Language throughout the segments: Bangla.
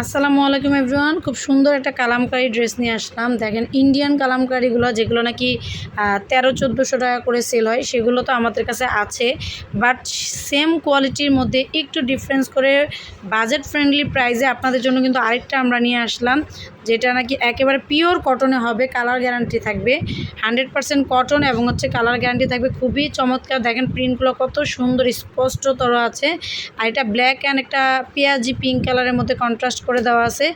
আসসালামু আলাইকুম এভরিওয়ান। খুব সুন্দর একটা কালামকারি ড্রেস নিয়ে আসলাম। দেখেন ইন্ডিয়ান কালামকারিগুলো যেগুলো নাকি তেরো, চোদ্দোশো টাকা করে সেল হয়, সেগুলো তো আমাদের কাছে আছে। বাট সেম কোয়ালিটির মধ্যে একটু ডিফারেন্স করে বাজেট ফ্রেন্ডলি প্রাইসে আপনাদের জন্য কিন্তু আরেকটা আমরা নিয়ে আসলাম। যেটা নাকি একেবারে পিওর কটনে হবে কালার গ্যারান্টি থাকবে। হান্ড্রেড পারসেন্ট কটন এবং হচ্ছে কালার গ্যারান্টি থাকবে। খুবই চমৎকার। দেখেন প্রিন্টগুলো কত সুন্দর, স্পষ্টতর আছে। আর এটা ব্ল্যাক অ্যান্ড একটা পেঁয়াজি পিঙ্ক কালারের মধ্যে কন্ট্রাস্ট করে দেওয়া আছে।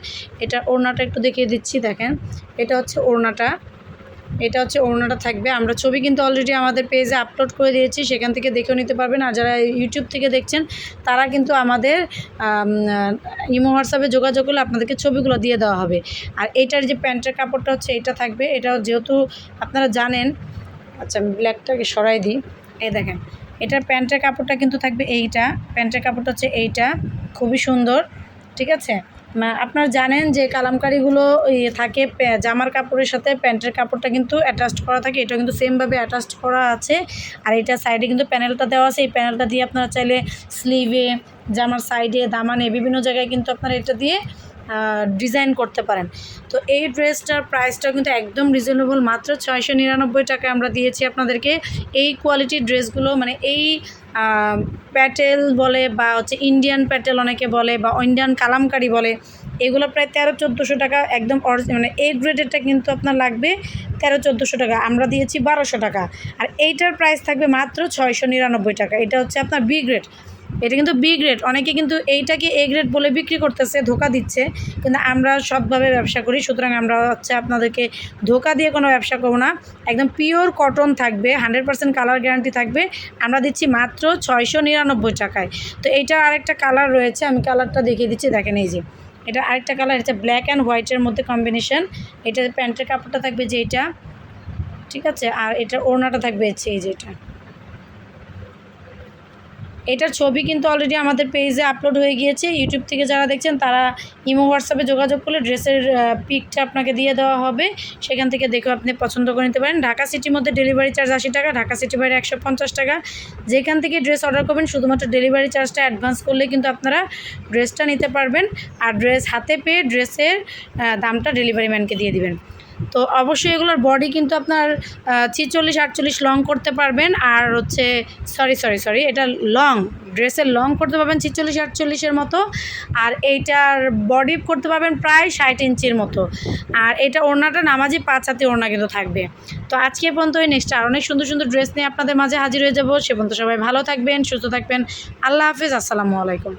এটা ওড়নাটা একটু দেখিয়ে দিচ্ছি, দেখেন। এটা হচ্ছে ওড়নাটা। এটা হচ্ছে ওড়নাটা থাকবে। আমরা ছবি কিন্তু অলরেডি আমাদের পেজে আপলোড করে দিয়েছি, সেখান থেকে দেখেও নিতে পারবেন। আর যারা ইউটিউব থেকে দেখছেন, তারা কিন্তু আমাদের ইমো হোয়াটসঅ্যাপে যোগাযোগ করলে আপনাদেরকে ছবিগুলো দিয়ে দেওয়া হবে। আর এইটার যে প্যান্টের কাপড়টা হচ্ছে, এটা থাকবে। এটা যেহেতু আপনারা জানেন আচ্ছা আমি ব্ল্যাকটাকে সরাই দিই। এই দেখেন, এটার প্যান্টের কাপড়টা কিন্তু থাকবে এইটা। প্যান্টের কাপড়টা হচ্ছে এইটা। খুবই সুন্দর, ঠিক আছে? আপনারা জানেন যে কালামকারিগুলো ইয়ে থাকে জামার কাপড়ের সাথে প্যান্টের কাপড়টা কিন্তু অ্যাটাচড করা থাকে এটা কিন্তু সেমভাবে অ্যাটাচড করা আছে। আর এটা সাইডে কিন্তু প্যানেলটা দেওয়া আছে, এই প্যানেলটা দিয়ে আপনারা চাইলে স্লিভে জামার সাইডে দামানে বিভিন্ন জায়গায় কিন্তু আপনারা এটা দিয়ে ডিজাইন করতে পারেন। তো এই ড্রেসটার প্রাইসটা কিন্তু একদম রিজনেবল মাত্র ছয়শো নিরানব্বই টাকা আমরা দিয়েছি আপনাদেরকে। এই কোয়ালিটির ড্রেসগুলো মানে এই প্যাটেল বলে বা হচ্ছে ইন্ডিয়ান প্যাটেল অনেকে বলে বা ইন্ডিয়ান কালামকারি বলে, এগুলো প্রায় তেরো, চোদ্দোশো টাকা একদম মানে এই গ্রেডেরটা কিন্তু আপনার লাগবে তেরো, চোদ্দোশো টাকা। আমরা দিয়েছি বারোশো টাকা। আর এইটার প্রাইস থাকবে মাত্র ছয়শো নিরানব্বই টাকা। এটা হচ্ছে আপনার বি গ্রেড এটা কিন্তু বি গ্রেড অনেকে কিন্তু এইটাকে এ গ্রেড বলে বিক্রি করতেছে, ধোকা দিচ্ছে। কিন্তু আমরা সবভাবে ব্যবসা করি, সুতরাং আমরা হচ্ছে আপনাদেরকে ধোকা দিয়ে কোনো ব্যবসা করব না। একদম পিওর কটন থাকবে হান্ড্রেড পার্সেন্ট কালার গ্যারান্টি থাকবে। আমরা দিচ্ছি মাত্র ছয়শো নিরানব্বই টাকায়। তো এইটা আরেকটা কালার রয়েছে, আমি কালারটা দেখিয়ে দিচ্ছি, দেখেন এই যে। এটা আরেকটা কালার এটা ব্ল্যাক অ্যান্ড হোয়াইটের মধ্যে কম্বিনেশন এটা প্যান্টের কাপড়টা থাকবে যে এটা ঠিক আছে? আর এটা ওড়নাটা থাকবে এই যে এটা। এটার ছবি কিন্তু অলরেডি আমাদের পেজে আপলোড হয়ে গিয়েছে। ইউটিউব থেকে যারা দেখছেন, তারা ইমো হোয়াটসঅ্যাপে যোগাযোগ করলে ড্রেসের পিকটা আপনাকে দিয়ে দেওয়া হবে। সেখান থেকে দেখেও আপনি পছন্দ করে নিতে পারেন। ঢাকা সিটির মধ্যে ডেলিভারি চার্জ আশি টাকা, ঢাকা সিটি বাইরে একশো পঞ্চাশ টাকা। যেখান থেকে ড্রেস অর্ডার করবেন, শুধুমাত্র ডেলিভারি চার্জটা অ্যাডভান্স করলে কিন্তু আপনারা ড্রেসটা নিতে পারবেন। আর ড্রেস হাতে পেয়ে ড্রেসের দামটা ডেলিভারি ম্যানকে দিয়ে দিবেন। তো অবশ্যই এগুলোর বডি কিন্তু আপনার ছিচল্লিশ, আটচল্লিশ লং করতে পারবেন। আর হচ্ছে সরি সরি সরি এটা লং ড্রেসের লং করতে পারবেন ছিচল্লিশ, আটচল্লিশের মতো। আর এইটার বডি করতে পারবেন প্রায় ষাট ইঞ্চির মতো। আর এটা ওড়নাটা নামাজি পাঁচ হাতে ওড়না কিন্তু থাকবে। তো আজকে পর্যন্ত ওই নেক্সট আর অনেক সুন্দর সুন্দর ড্রেস নিয়ে আপনাদের মাঝে হাজির হয়ে যাব। সে পর্যন্ত সবাই ভালো থাকবেন, সুস্থ থাকবেন। আল্লাহ হাফিজ, আসসালামু আলাইকুম।